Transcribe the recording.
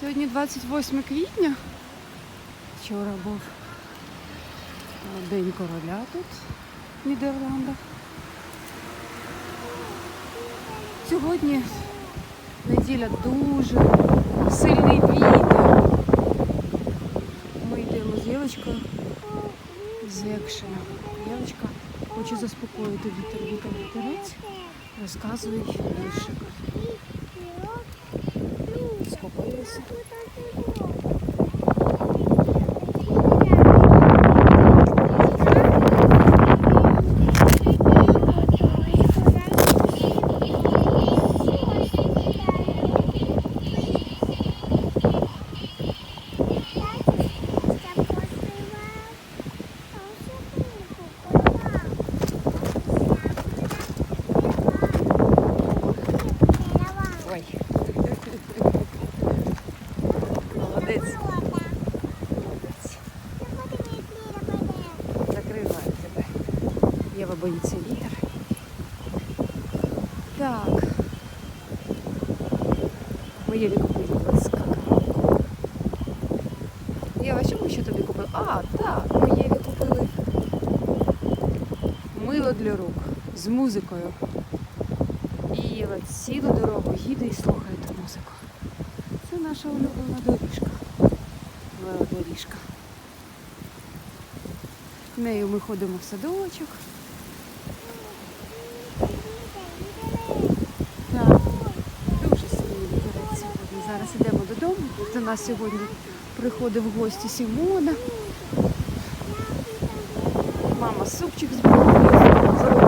Сьогодні 28 квітня. Вчора був е, День короля тут, в Нідерландах. Сьогодні неділя дуже сильний вітер. Ми йдемо з Євочкою, з Екшею. Євочка хоче заспокоїти вітер, вітер, вітерець, розказує віршик. Заспокоїлися. Єва боїться вітер. Так. Ми Єві купили скакалку. Єва, що ми ще тобі купили? А, так, ми купили мило для рук з музикою. І Єва цілу дорогу їде і слухає ту музику. Це наша улюблена доріжка. Велодоріжка. Нею ми ходимо в садочок. Так, дуже сильний вітерець сьогодні. Зараз йдемо додому. До нас сьогодні приходить в гості Сімона. Мама супчик зробила.